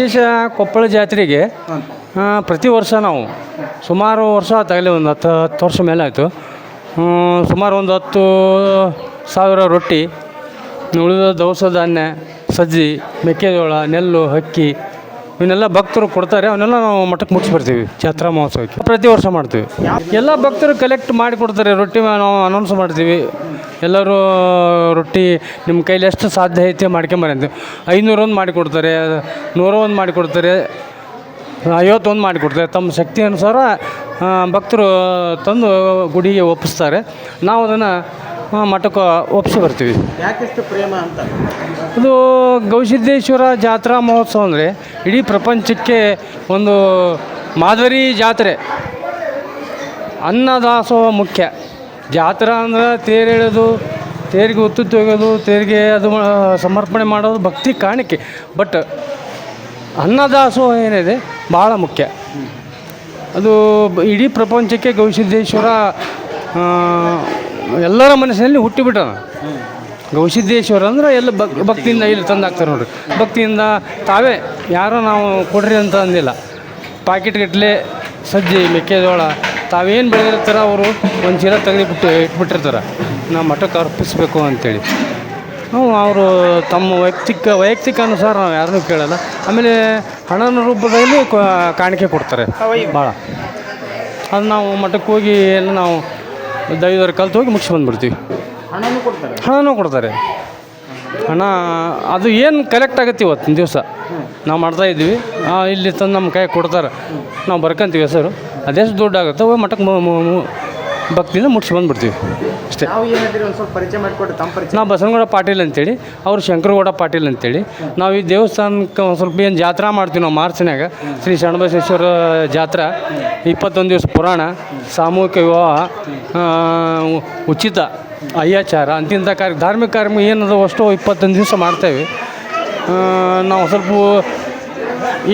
ವಿಶೇಷ ಕೊಪ್ಪಳ ಜಾತ್ರೆಗೆ ಪ್ರತಿ ವರ್ಷ ನಾವು ಸುಮಾರು ವರ್ಷ ಆತಾಗಲಿ ಒಂದು ಹತ್ತು ಹತ್ತು ವರ್ಷ ಮೇಲೆ ಆಯಿತು. ಸುಮಾರು ಒಂದು ಹತ್ತು ಸಾವಿರ ರೊಟ್ಟಿ ಉಳಿದ ದವಸ ಧಾನ್ಯ ಸಜ್ಜಿ ಮೆಕ್ಕೆಜೋಳ ನೆಲ್ಲು ಅಕ್ಕಿ ಇವನ್ನೆಲ್ಲ ಭಕ್ತರು ಕೊಡ್ತಾರೆ. ಅವನ್ನೆಲ್ಲ ನಾವು ಮಠಕ್ಕೆ ಮುಟ್ಟಿಸ್ಬಿಡ್ತೀವಿ ಬರ್ತೀವಿ ಜಾತ್ರಾ ಮಹೋತ್ಸವಕ್ಕೆ. ಪ್ರತಿ ವರ್ಷ ಮಾಡ್ತೀವಿ. ಎಲ್ಲ ಭಕ್ತರು ಕಲೆಕ್ಟ್ ಮಾಡಿ ಕೊಡ್ತಾರೆ. ರೊಟ್ಟಿ ನಾವು ಅನೌನ್ಸ್ ಮಾಡ್ತೀವಿ. ಎಲ್ಲರೂ ರೊಟ್ಟಿ ನಿಮ್ಮ ಕೈಲಿ ಎಷ್ಟು ಸಾಧ್ಯ ಐತೆ ಮಾಡ್ಕೊಂಬರಿ ಐನೂರು ಒಂದು ಮಾಡಿಕೊಡ್ತಾರೆ ನೂರೊಂದು ಮಾಡಿಕೊಡ್ತಾರೆ ಐವತ್ತೊಂದು ಮಾಡಿಕೊಡ್ತಾರೆ. ತಮ್ಮ ಶಕ್ತಿ ಅನುಸಾರ ಭಕ್ತರು ತಂದು ಗುಡಿಗೆ ಒಪ್ಪಿಸ್ತಾರೆ. ನಾವು ಅದನ್ನು ಮಠಕ್ಕೆ ಒಪ್ಪಿಸಿ ಬರ್ತೀವಿ. ಯಾಕಿಷ್ಟು ಪ್ರೇಮ ಅಂತ? ಇದು ಗವಿಸಿದ್ದೇಶ್ವರ ಜಾತ್ರಾ ಮಹೋತ್ಸವ ಅಂದರೆ ಇಡೀ ಪ್ರಪಂಚಕ್ಕೆ ಒಂದು ಮಾದರಿ ಜಾತ್ರೆ. ಅನ್ನದಾಸೋಹ ಮುಖ್ಯ. ಜಾತ್ರಾ ಅಂದ್ರೆ ತೇರು ಎಳೆಯೋದು ತೇರಿಗೆ ಒತ್ತು ತೆಗೆಯೋದು ತೇರಿಗೆ ಅದು ಸಮರ್ಪಣೆ ಮಾಡೋದು ಭಕ್ತಿ ಕಾಣಿಕೆ. ಬಟ್ ಅನ್ನದಾಸೋಹ ಏನಿದೆ ಭಾಳ ಮುಖ್ಯ. ಅದು ಇಡೀ ಪ್ರಪಂಚಕ್ಕೆ ಗವಿಸಿದ್ದೇಶ್ವರ ಎಲ್ಲರ ಮನಸ್ಸಿನಲ್ಲಿ ಹುಟ್ಟಿಬಿಟ್ಟಾನ ಗವಿಸಿದ್ದೇಶ್ವರ ಅಂದ್ರೆ ಎಲ್ಲ ಭಕ್ ಭಕ್ತಿಯಿಂದ ಇಲ್ಲಿ ತಂದು ಹಾಕ್ತಾರೆ ನೋಡ್ರಿ. ಭಕ್ತಿಯಿಂದ ತಾವೇ ಯಾರೋ ನಾವು ಕೊಡ್ರಿ ಅಂತ ಅಂದಿಲ್ಲ. ಪ್ಯಾಕೆಟ್ಗಟ್ಟಲೆ ಸಜ್ಜೆ, ಮೆಕ್ಕೆಜೋಳ ತಾವೇನು ಬೆಳೆದಿರ್ತಾರ ಅವರು ಒಂದು ಚೀಲ ತೆಗೆದುಬಿಟ್ಟು ಇಟ್ಬಿಟ್ಟಿರ್ತಾರೆ. ನಾವು ಮಠಕ್ಕೆ ಅರ್ಪಿಸ್ಬೇಕು ಅಂತೇಳಿ. ನಾವು ಅವರು ತಮ್ಮ ವೈಯಕ್ತಿಕ ವೈಯಕ್ತಿಕ ಅನುಸಾರ ನಾವು ಯಾರನ್ನೂ ಕೇಳಲ್ಲ. ಆಮೇಲೆ ಹಣನ ರೂಪದಲ್ಲಿ ಕಾಣಿಕೆ ಕೊಡ್ತಾರೆ. ಭಾಳ ಅದು ನಾವು ಮಠಕ್ಕೆ ಹೋಗಿ ಎಲ್ಲ ನಾವು ದೈವದ ಕಲ್ತು ಹೋಗಿ ಮುಗಿಸಿ ಬಂದ್ಬಿಡ್ತೀವಿ. ಹಣನೂ ಕೊಡ್ತಾರೆ. ಹಣನೂ ಕೊಡ್ತಾರೆ. ಹಣ ಅದು ಏನು ಕಲೆಕ್ಟ್ ಆಗುತ್ತೆ ಇವತ್ತಿನ ದಿವಸ. ನಾವು ಮಾಡ್ತಾ ಇದ್ವಿ ಇಲ್ಲಿ ತಂದು ನಮ್ಮ ಕೈ ಕೊಡ್ತಾರೆ. ನಾವು ಬರ್ಕೊಂತೀವಿ ಹೆಸರು ಅದೆಷ್ಟು ದುಡ್ಡು ಆಗುತ್ತೆ ಹೋಗಿ ಮಠಕ್ಕೆ ಭಕ್ತಿಯಿಂದ ಮುಟ್ಸಿ ಬಂದುಬಿಡ್ತೀವಿ. ಅಷ್ಟೇ. ನಾವು ಏನಾದ್ರೂ ಒಂದು ಸ್ವಲ್ಪ ಪರಿಚಯ ಮಾಡಿಕೊಟ್ಟು ತಮ್ಮ ಪರಿಚಯ? ನಾವು ಬಸವನಗೌಡ ಪಾಟೀಲ್ ಅಂತೇಳಿ ಅವರು ಶಂಕರಗೌಡ ಪಾಟೀಲ್ ಅಂತೇಳಿ. ನಾವು ಈ ದೇವಸ್ಥಾನಕ್ಕೆ ಒಂದು ಸ್ವಲ್ಪ ಏನು ಜಾತ್ರಾ ಮಾಡ್ತೀವಿ ನಾವು ಮಾರ್ಚ್ನಾಗ ಶ್ರೀ ಶರಣಬಸವೇಶ್ವರ ಜಾತ್ರಾ ಇಪ್ಪತ್ತೊಂದು ದಿವಸ ಪುರಾಣ ಸಾಮೂಹಿಕ ವಿವಾಹ ಉಚಿತ. ಅಯ್ಯಾಚಾರ ಅಂತಿಂಥ ಕಾರ್ಯ ಧಾರ್ಮಿಕ ಕಾರ್ಯಕ್ರಮ ಏನದು ಅಷ್ಟು ಇಪ್ಪತ್ತೊಂದು ದಿವಸ ಮಾಡ್ತೇವೆ. ನಾವು ಸ್ವಲ್ಪ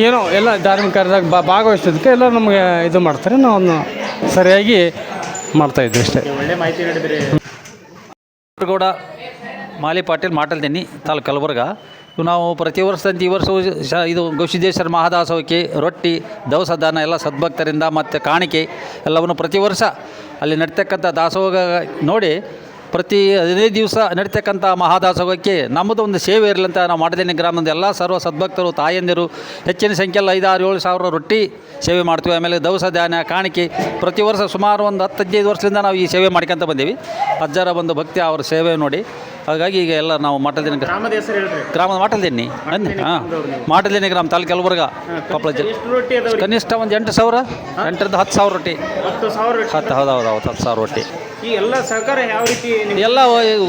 ಏನೋ ಎಲ್ಲ ಧಾರ್ಮಿಕ ಕಾರ್ಯದಾಗ ಬಾ ಭಾಗವಹಿಸೋದಕ್ಕೆ ಎಲ್ಲ ನಮಗೆ ಇದು ಮಾಡ್ತಾರೆ. ನಾವು ಅದನ್ನ ಸರಿಯಾಗಿ ಮಾಡ್ತಾಯಿದ್ವಿ ಅಷ್ಟೇ. ಒಳ್ಳೆ ಮಾಹಿತಿ ನೀಡಿದ್ರಿ. ಗೌಡ ಮಾಲಿ ಪಾಟೀಲ್ ಮಾಟಲ್ದೇನಿ ತಾಲೂಕು ಕಲಬುರ್ಗ. ಇವು ನಾವು ಪ್ರತಿ ವರ್ಷದಂತೆ ಈ ವರ್ಷವೂ ಶ ಇದು ಗವಿಸಿದ್ದೇಶ್ವರ ಮಹಾದಾಸೋಕೆ ರೊಟ್ಟಿ ದವಸ ದಾನ ಎಲ್ಲ ಸದ್ಭಕ್ತರಿಂದ ಮತ್ತು ಕಾಣಿಕೆ ಎಲ್ಲವನ್ನು ಪ್ರತಿ ವರ್ಷ ಅಲ್ಲಿ ನಡ್ತಕ್ಕಂಥ ದಾಸೋಹ ನೋಡಿ ಪ್ರತಿ ಹದಿನೈದು ದಿವಸ ನಡೀತಕ್ಕಂಥ ಮಹಾದಾಸೋಹಕ್ಕೆ ನಮ್ಮದು ಒಂದು ಸೇವೆ ಇರಲಂತ ನಾವು ಮಾಡದೇನೆ ಗ್ರಾಮದ ಎಲ್ಲ ಸರ್ವ ಸದ್ಭಕ್ತರು ತಾಯಂದಿರು ಹೆಚ್ಚಿನ ಸಂಖ್ಯೆಯಲ್ಲಿ ಐದಾರು ಏಳು ಸಾವಿರ ರೊಟ್ಟಿ ಸೇವೆ ಮಾಡ್ತೀವಿ. ಆಮೇಲೆ ದವಸ ಧಾನ್ಯ ಕಾಣಿಕೆ. ಪ್ರತಿ ವರ್ಷ ಸುಮಾರು ಒಂದು ಹತ್ತು ಹದಿನೈದು ವರ್ಷದಿಂದ ನಾವು ಈ ಸೇವೆ ಮಾಡ್ಕೊಂತ ಬಂದೀವಿ. ಅಜ್ಜರ ಒಂದು ಭಕ್ತಿ ಅವರ ಸೇವೆ ನೋಡಿ. ಹಾಗಾಗಿ ಈಗ ಎಲ್ಲ ನಾವು ಮಠದಿನ ಗ್ರಾಮದ ಹೆಸರು ಹೇಳ್ರಿ. ಗ್ರಾಮದ ಮಾಟಲ್ದೇನಿ ಹಾಂ. ಮಾಟಲ್ದೇನಿ ಗ್ರಾಮ ತಾಲೂಕು ಯಲಬುರ್ಗ ಕೊಪ್ಪಳ ಜಿಲ್ಲೆ. ಎಷ್ಟು ರೊಟ್ಟಿ ಅದಾವ್ರಿ? ಕನಿಷ್ಠ ಒಂದು ಎಂಟು ಸಾವಿರ. ಎಂಟರಿಂದ ಹತ್ತು ಸಾವಿರ ರೊಟ್ಟಿ. ಹತ್ತು ಸಾವಿರ ಹತ್ತು ಹೌದು ಹೌದು ಹೌದು ಹತ್ತು ಸಾವಿರ ರೊಟ್ಟಿ. ಈ ಎಲ್ಲ ಸಹಕಾರ ಯಾವ ರೀತಿ ನಿಮ್ಗೆ? ಎಲ್ಲ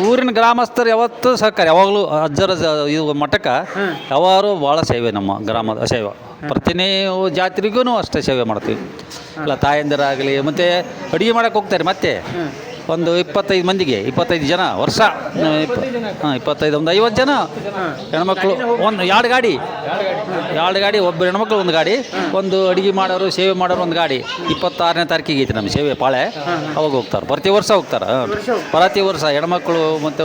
ಊರಿನ ಗ್ರಾಮಸ್ಥರು ಯಾವತ್ತೂ ಸಹಕಾರ ಯಾವಾಗಲೂ ಅಜ್ಜರ ಜ- ಇದು ಮಠಕ್ಕೆ ಯಾವಾರು ಭಾಳ ಸೇವೆ ನಮ್ಮ ಗ್ರಾಮದ ಸೇವೆ. ಪ್ರತಿನೇ ಜಾತ್ರೆಗೂ ಅಷ್ಟೇ ಸೇವೆ ಮಾಡ್ತೀವಿ. ಇಲ್ಲ ತಾಯಂದಿರಾಗಲಿ ಮತ್ತು ಅಡುಗೆ ಮಾಡಕ್ಕೆ ಹೋಗ್ತಾರೆ ಮತ್ತೆ. ಒಂದು ಇಪ್ಪತ್ತೈದು ಮಂದಿಗೆ, ಇಪ್ಪತ್ತೈದು ಜನ ವರ್ಷ. ಹಾಂ, ಇಪ್ಪತ್ತೈದು, ಒಂದು ಐವತ್ತು ಜನ. ಹೆಣ್ಮಕ್ಳು, ಒಂದು ಎರಡು ಗಾಡಿ. ಎರಡು ಗಾಡಿ ಒಬ್ಬರು ಹೆಣ್ಮಕ್ಳು ಒಂದು ಗಾಡಿ, ಒಂದು ಅಡುಗೆ ಮಾಡೋರು, ಸೇವೆ ಮಾಡೋರು ಒಂದು ಗಾಡಿ. ಇಪ್ಪತ್ತಾರನೇ ತಾರೀಕಿಗೆ ಐತಿ ನಮ್ಮ ಸೇವೆ ಪಾಳೆ. ಅವಾಗ ಹೋಗ್ತಾರೆ. ಪ್ರತಿ ವರ್ಷ ಹೋಗ್ತಾರೆ. ಪ್ರತಿ ವರ್ಷ ಹೆಣ್ಮಕ್ಳು ಮತ್ತು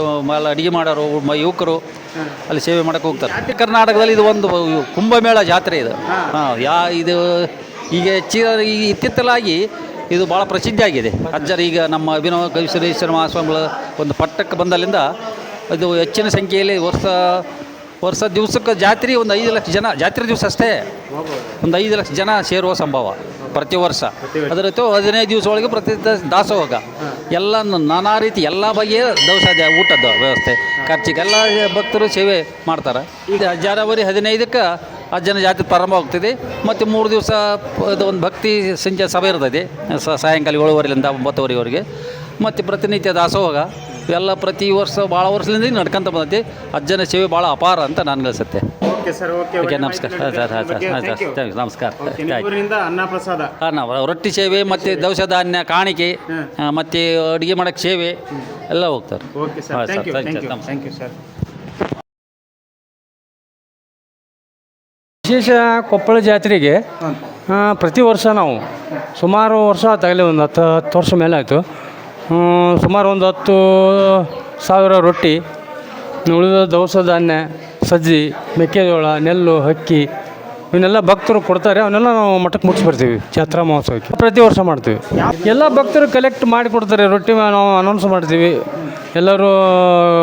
ಅಡುಗೆ ಮಾಡೋರು ಯುವಕರು ಅಲ್ಲಿ ಸೇವೆ ಮಾಡೋಕೆ ಹೋಗ್ತಾರೆ. ಕರ್ನಾಟಕದಲ್ಲಿ ಇದು ಒಂದು ಕುಂಭಮೇಳ ಜಾತ್ರೆ ಇದು. ಹಾಂ, ಯಾ, ಇದು ಈಗ ಈ ಇತ್ತಿತ್ತಲಾಗಿ ಇದು ಭಾಳ ಪ್ರಸಿದ್ಧಿಯಾಗಿದೆ. ಅಜ್ಜರು ಈಗ ನಮ್ಮ ಅಭಿನವ ಕವಿಶ್ವರೇಶ್ವರ ಮಹಾಸ್ವಾಮಿಗಳ ಒಂದು ಪಟ್ಟಕ್ಕೆ ಬಂದಲ್ಲಿಂದ ಇದು ಹೆಚ್ಚಿನ ಸಂಖ್ಯೆಯಲ್ಲಿ ವರ್ಷ ವರ್ಷ ದಿವಸಕ್ಕೆ ಜಾತ್ರೆ ಒಂದು ಐದು ಲಕ್ಷ ಜನ, ಜಾತ್ರೆ ದಿವಸ ಅಷ್ಟೇ. ಒಂದು ಐದು ಲಕ್ಷ ಜನ ಸೇರುವ ಸಂಭವ ಪ್ರತಿ ವರ್ಷ. ಅದರ ಹದಿನೈದು ದಿವಸ ಒಳಗೆ ಪ್ರತಿ ದಾಸೋಗ ಎಲ್ಲ ನಾನಾ ರೀತಿ ಎಲ್ಲ ಬಗೆಯ ದವಸ ಊಟದ ವ್ಯವಸ್ಥೆ. ಖರ್ಚಿಗೆ ಎಲ್ಲ ಭಕ್ತರು ಸೇವೆ ಮಾಡ್ತಾರೆ. ಇದು ಜನವರಿ ಹದಿನೈದಕ್ಕೆ ಅಜ್ಜನ ಜಾತ್ರೆ ಪ್ರಾರಂಭ ಆಗ್ತದೆ. ಮತ್ತು ಮೂರು ದಿವಸ ಅದು ಒಂದು ಭಕ್ತಿ ಸಂಜೆ ಸಭೆ ಇರ್ತದೆ. ಸ- ಸಾಯಂಕಾಲ ಏಳುವರೆಯಿಂದ ಒಂಬತ್ತುವರೆವರೆಗೆ. ಮತ್ತು ಪ್ರತಿನಿತ್ಯ ದಾಸೋಹ ಎಲ್ಲ ಪ್ರತಿ ವರ್ಷ ಭಾಳ ವರ್ಷದಿಂದ ನಡ್ಕೊಂತ ಬಂದೈತಿ. ಅಜ್ಜನ ಸೇವೆ ಭಾಳ ಅಪಾರ ಅಂತ ನಾನು ಅನಿಸುತ್ತೆ ಓಕೆ ಸರ್ ನಮಸ್ಕಾರ. ನಮಸ್ಕಾರ. ಆಯ್ತು. ಅನ್ನ ಪ್ರಸಾದ ಹಾಂ ನಾವು ರೊಟ್ಟಿ ಸೇವೆ ಮತ್ತು ದವಸ ಧಾನ್ಯ ಕಾಣಿಕೆ ಮತ್ತು ಅಡುಗೆ ಮಾಡೋಕ್ಕೆ ಸೇವೆ ಎಲ್ಲ ಹೋಗ್ತಾರೆ. ಓಕೆ ಸರ್ ಹಾಂ, thank you sir, thank you. ನಮಸ್ಕಾರ. ವಿಶೇಷ ಕೊಪ್ಪಳ ಜಾತ್ರೆಗೆ ಪ್ರತಿ ವರ್ಷ ನಾವು ಸುಮಾರು ವರ್ಷ ಆತಾಗಲಿ ಒಂದು ಹತ್ತು ಹತ್ತು ವರ್ಷ ಮೇಲೆ ಆಯಿತು. ಸುಮಾರು ಒಂದು ಹತ್ತು ಸಾವಿರ ರೊಟ್ಟಿ ಉಳಿದ ದವಸ ಧಾನ್ಯ ಸಜ್ಜಿ ಮೆಕ್ಕೆಜೋಳ ನೆಲ್ಲು ಅಕ್ಕಿ ಇವನ್ನೆಲ್ಲ ಭಕ್ತರು ಕೊಡ್ತಾರೆ ಅವನ್ನೆಲ್ಲ ನಾವು ಮಠಕ್ಕೆ ಮುಟ್ಟಿಸಿ ಬರ್ತೀವಿ ಜಾತ್ರಾ ಮಹೋತ್ಸವಕ್ಕೆ. ಪ್ರತಿ ವರ್ಷ ಮಾಡ್ತೀವಿ. ಎಲ್ಲ ಭಕ್ತರು ಕಲೆಕ್ಟ್ ಮಾಡಿ ಕೊಡ್ತಾರೆ ರೊಟ್ಟಿ ನಾವು ಅನೌನ್ಸ್ ಮಾಡ್ತೀವಿ. ಎಲ್ಲರೂ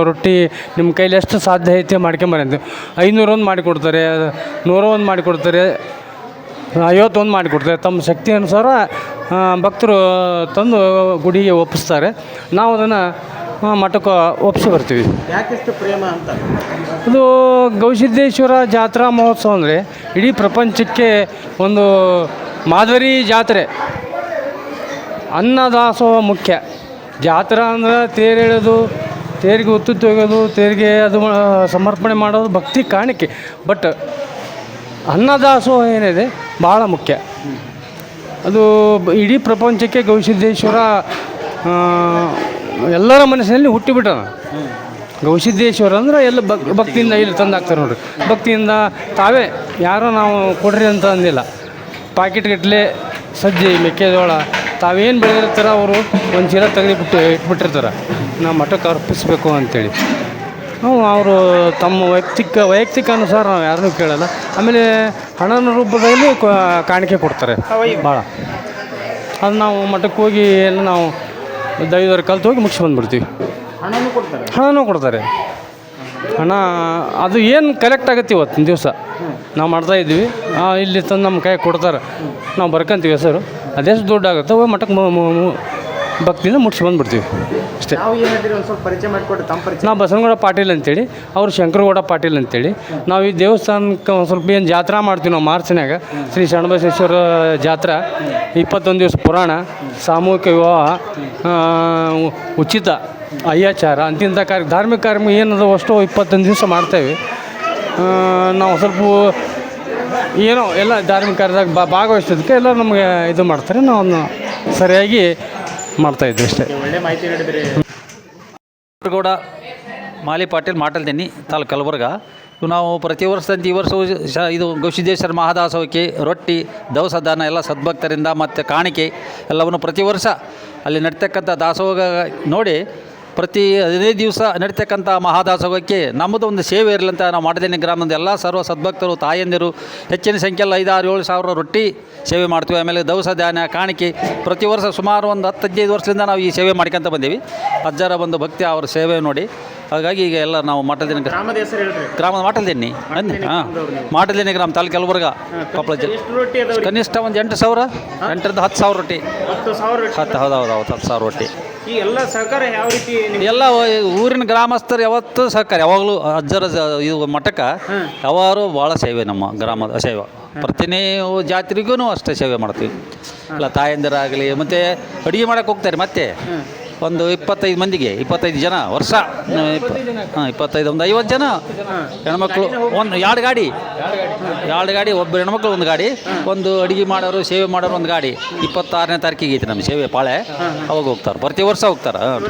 ರೊಟ್ಟಿ ನಿಮ್ಮ ಕೈಲಿ ಎಷ್ಟು ಸಾಧ್ಯ ಐತೆ ಮಾಡ್ಕೊಂಬರ ಐನೂರು ಐನೂರೊಂದು ಮಾಡಿಕೊಡ್ತಾರೆ ನೂರ ಒಂದು ಮಾಡಿಕೊಡ್ತಾರೆ ಐವತ್ತೊಂದು ಮಾಡಿಕೊಡ್ತಾರೆ ತಮ್ಮ ಶಕ್ತಿ ಅನುಸಾರ ಭಕ್ತರು ತಂದು ಗುಡಿಗೆ ಒಪ್ಪಿಸ್ತಾರೆ. ನಾವು ಅದನ್ನು ಮಠಕ್ಕೆ ಒಪ್ಪಿಸಿ ಬರ್ತೀವಿ. ಯಾಕೆಷ್ಟು ಪ್ರೇಮ ಅಂತ? ಇದು ಗವಿಸಿದ್ದೇಶ್ವರ ಜಾತ್ರಾ ಮಹೋತ್ಸವ ಅಂದರೆ ಇಡೀ ಪ್ರಪಂಚಕ್ಕೆ ಒಂದು ಮಾದರಿ ಜಾತ್ರೆ. ಅನ್ನದಾಸೋಹ ಮುಖ್ಯ. ಜಾತ್ರೆ ಅಂದ್ರೆ ತೇರು ಎಳೆಯೋದು ತೇರಿಗೆ ಒತ್ತು ತೆಗೆಯೋದು ತೇರಿಗೆ ಅದು ಸಮರ್ಪಣೆ ಮಾಡೋದು ಭಕ್ತಿ ಕಾಣಿಕೆ. ಬಟ್ ಅನ್ನದಾಸೋಹ ಏನಿದೆ ಭಾಳ ಮುಖ್ಯ. ಅದು ಇಡೀ ಪ್ರಪಂಚಕ್ಕೆ ಗವಿಸಿದ್ದೇಶ್ವರ ಎಲ್ಲರ ಮನಸ್ಸಿನಲ್ಲಿ ಹುಟ್ಟಿಬಿಟ್ಟಾನ ಗವಿಸಿದ್ದೇಶ್ವರ ಅಂದ್ರೆ ಎಲ್ಲ ಭಕ್ ಭಕ್ತಿಯಿಂದ ಇಲ್ಲಿ ತಂದು ಹಾಕ್ತಾರೆ ನೋಡ್ರಿ. ಭಕ್ತಿಯಿಂದ ತಾವೇ ಯಾರೋ ನಾವು ಕೊಡ್ರಿ ಅಂತ ಅಂದಿಲ್ಲ. ಪಾಕೆಟ್ಗಟ್ಟಲೆ ಸಜ್ಜೆ, ಮೆಕ್ಕೆಜೋಳ, ತಾವೇನು ಬೆಳೆದಿರ್ತಾರ ಅವರು ಒಂದು ಚೀಲ ತೆಗೆದುಬಿಟ್ಟು ಇಟ್ಬಿಟ್ಟಿರ್ತಾರೆ. ನಾವು ಮಠಕ್ಕೆ ಅರ್ಪಿಸ್ಬೇಕು ನಾವು ಅವರು ತಮ್ಮ ವೈಯಕ್ತಿಕ ವೈಯಕ್ತಿಕ ಅನುಸಾರ ನಾವು ಯಾರನ್ನೂ ಕೇಳಲ್ಲ. ಆಮೇಲೆ ಹಣನ ರೂಪದಲ್ಲಿ ಕಾಣಿಕೆ ಕೊಡ್ತಾರೆ. ಭಾಳ ಅದು ನಾವು ಮಠಕ್ಕೆ ಹೋಗಿ ಎಲ್ಲ ನಾವು ದೈವದ ಕಲ್ತು ಹೋಗಿ ಮುಗಿಸಿ ಹಣನೂ ಕೊಡ್ತಾರೆ. ಹಣ ಅದು ಏನು ಕಲೆಕ್ಟ್ ಆಗುತ್ತೆ ಇವತ್ತಿನ ದಿವಸ? ನಾವು ಮಾಡ್ತಾ ಇದ್ದೀವಿ. ಇಲ್ಲಿ ತಂದು ನಮ್ಮ ಕೈ ಕೊಡ್ತಾರೆ. ನಾವು ಬರ್ಕೊಂತೀವಿ ಹೆಸರು ಅದೆಷ್ಟು ದುಡ್ಡು ಆಗುತ್ತೆ. ಹೋಗಿ ಮಠಕ್ಕೆ ಭಕ್ತಿಯಿಂದ ಮುಟ್ಸಿ ಬಂದ್ಬಿಡ್ತೀವಿ. ಅಷ್ಟೇ. ನಾವು ಏನಾದ್ರಿ ಒಂದು ಸ್ವಲ್ಪ ಪರಿಚಯ ಮಾಡಿಕೊಡ್ರಿ ತಮ್ಮ ಪರಿಚಯ. ನಾವು ಬಸವನಗೌಡ ಪಾಟೀಲ್ ಅಂತೇಳಿ ಅವರು ಶಂಕರಗೌಡ ಪಾಟೀಲ್ ಅಂತೇಳಿ. ನಾವು ಈ ದೇವಸ್ಥಾನಕ್ಕೆ ಒಂದು ಸ್ವಲ್ಪ ಏನು ಜಾತ್ರಾ ಮಾಡ್ತೀವಿ ನಾವು ಮಾರ್ಚ್ನಾಗ ಶ್ರೀ ಶರಣಬಸವೇಶ್ವರ ಜಾತ್ರಾ ಇಪ್ಪತ್ತೊಂದು ದಿವಸ ಪುರಾಣ ಸಾಮೂಹಿಕ ವಿವಾಹ ಉಚಿತ. ಅಯ್ಯಾಚಾರ ಅಂತಿಂಥ ಕಾರ್ಯ ಧಾರ್ಮಿಕ ಕಾರ್ಯಕ್ರಮ ಏನದು ಅಷ್ಟು ಇಪ್ಪತ್ತೊಂದು ದಿವಸ ಮಾಡ್ತೇವೆ. ನಾವು ಸ್ವಲ್ಪ ಏನೋ ಎಲ್ಲ ಧಾರ್ಮಿಕ ಕಾರ್ಯದಾಗ ಬಾ ಭಾಗವಹಿಸೋದಕ್ಕೆ ಎಲ್ಲ ನಮಗೆ ಇದು ಮಾಡ್ತಾರೆ ನಾವು ಅದನ್ನ ಸರಿಯಾಗಿ ಮಾಡ್ತಾಯಿದ್ವಿ ಅಷ್ಟೇ. ಒಳ್ಳೆ ಮಾಹಿತಿ ನೀಡಿದ್ರಿ. ಗೌಡ ಮಾಲಿ ಪಾಟೀಲ್ ಮಾಟಲ್ದೇನಿ ತಾಲೂಕು ಕಲಬುರ್ಗ. ಇವು ನಾವು ಪ್ರತಿ ವರ್ಷದಂತೆ ಈ ವರ್ಷವೂ ಶ ಇದು ಗವಿಸಿದ್ದೇಶ್ವರ ಮಹಾದಾಸವಕ್ಕೆ ರೊಟ್ಟಿ ದವಸ ದಾನ ಎಲ್ಲ ಸದ್ಭಕ್ತರಿಂದ ಮತ್ತು ಕಾಣಿಕೆ ಎಲ್ಲವನ್ನು ಪ್ರತಿ ವರ್ಷ ಅಲ್ಲಿ ನಡ್ತಕ್ಕಂಥ ದಾಸೋಹ ನೋಡಿ ಪ್ರತಿ ಹದಿನೈದು ದಿವಸ ನಡೀತಕ್ಕಂಥ ಮಹಾದಾಸೋಗಕ್ಕೆ ನಮ್ಮದು ಒಂದು ಸೇವೆ ಇರಲಂತ ನಾವು ಮಾಡದೇನೆ ಗ್ರಾಮದ ಎಲ್ಲ ಸರ್ವ ಸದ್ಭಕ್ತರು, ತಾಯಂದಿರು, ಹೆಚ್ಚಿನ ಸಂಖ್ಯೆಯಲ್ಲಿ ಐದಾರು ಏಳು ಸಾವಿರ ರೊಟ್ಟಿ ಸೇವೆ ಮಾಡ್ತೀವಿ. ಆಮೇಲೆ ದವಸ ಧಾನ್ಯ, ಕಾಣಿಕೆ. ಪ್ರತಿ ವರ್ಷ ಸುಮಾರು ಒಂದು ಹತ್ತು ಹದಿನೈದು ವರ್ಷದಿಂದ ನಾವು ಈ ಸೇವೆ ಮಾಡ್ಕೊಂತ ಬಂದೀವಿ. ಅಜ್ಜರ ಒಂದು ಭಕ್ತಿ ಅವರ ಸೇವೆ ನೋಡಿ. ಹಾಗಾಗಿ ಈಗ ಎಲ್ಲ ನಾವು ಮಾಟಲ್ದೇನಿ ಗ್ರಾಮದ ಹೆಸರು ಹೇಳ್ರಿ. ಗ್ರಾಮದ ಮಾಟಲ್ದೇನಿ ಹಾಂ. ಮಾಟಲ್ದೇನಿ ಗ್ರಾಮ ತಾಲೂಕು ಯಲಬುರ್ಗ ಕೊಪ್ಪಳ ಜಿಲ್ಲೆ ಎಷ್ಟು ರೊಟ್ಟಿ ಅದಾವ್ರಿ? ಕನಿಷ್ಠ ಒಂದು ಎಂಟು ಸಾವಿರ ಎಂಟರಿಂದ ಹತ್ತು ಸಾವಿರ ರೊಟ್ಟಿ. ಹತ್ತು ಸಾವಿರ ರೊಟ್ಟಿ ಹತ್ತು ಹೌದು ಹೌದು ಹೌದು ಹತ್ತು ಸಾವಿರ ರೊಟ್ಟಿ. ಈ ಎಲ್ಲ ಸಹಕಾರ ಯಾವ ರೀತಿ ನಿಮ್ಗೆ? ಎಲ್ಲ ಊರಿನ ಗ್ರಾಮಸ್ಥರು ಯಾವತ್ತೂ ಸಹಕಾರ ಯಾವಾಗಲೂ ಅಜ್ಜರ ಜ- ಇದು ಮಠಕ್ಕೆ ಯಾವಾರು ಭಾಳ ಸೇವೆ ನಮ್ಮ ಗ್ರಾಮದ ಸೇವೆ. ಪ್ರತಿನೇ ಜಾತ್ರೆಗೂ ಅಷ್ಟೇ ಸೇವೆ ಮಾಡ್ತೀವಿ. ಇಲ್ಲ ತಾಯಂದಿರಾಗಲಿ ಮತ್ತು ಅಡುಗೆ ಮಾಡೋಕೆ ಹೋಗ್ತಾರೆ ಮತ್ತೆ. ಒಂದು ಇಪ್ಪತ್ತೈದು ಮಂದಿಗೆ ಇಪ್ಪತ್ತೈದು ಜನ ವರ್ಷ. ಹಾಂ ಇಪ್ಪತ್ತೈದು ಒಂದು ಐವತ್ತು ಜನ. ಹೆಣ್ಮಕ್ಳು ಒಂದು ಎರಡು ಗಾಡಿ. ಎರಡು ಗಾಡಿ ಒಬ್ಬರು ಹೆಣ್ಮಕ್ಳು ಒಂದು ಗಾಡಿ ಒಂದು ಅಡುಗೆ ಮಾಡೋರು ಸೇವೆ ಮಾಡೋರು ಒಂದು ಗಾಡಿ. ಇಪ್ಪತ್ತಾರನೇ ತಾರೀಕಿಗೆ ಐತೆ ನಮ್ಮ ಸೇವೆ ಪಾಳೆ. ಅವಾಗ ಹೋಗ್ತಾರೆ. ಪ್ರತಿ ವರ್ಷ ಹೋಗ್ತಾರೆ. ಹಾಂ.